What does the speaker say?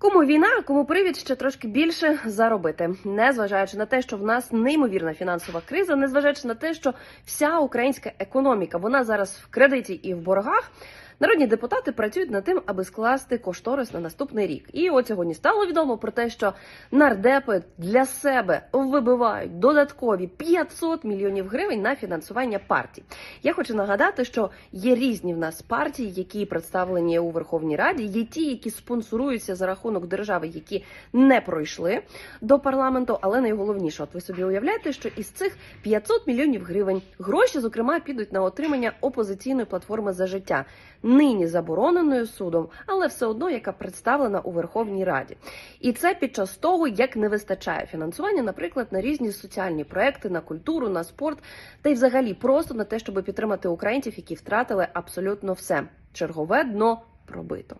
Кому війна, кому привід ще трошки більше заробити, незважаючи на те, що в нас неймовірна фінансова криза, незважаючи на те, що вся українська економіка вона зараз в кредиті і в боргах. Народні депутати працюють над тим, аби скласти кошторис на наступний рік. І от сьогодні стало відомо про те, що нардепи для себе вибивають додаткові 500 мільйонів гривень на фінансування партій. Я хочу нагадати, що є різні в нас партії, які представлені у Верховній Раді. Є ті, які спонсоруються за рахунок держави, які не пройшли до парламенту. Але найголовніше, от ви собі уявляєте, що із цих 500 мільйонів гривень гроші, зокрема, підуть на отримання опозиційної платформи за життя, нині забороненою судом, але все одно яка представлена у Верховній Раді. І це під час того, як не вистачає фінансування, наприклад, на різні соціальні проекти, на культуру, на спорт, та й взагалі просто на те, щоб підтримати українців, які втратили абсолютно все. Чергове дно пробито.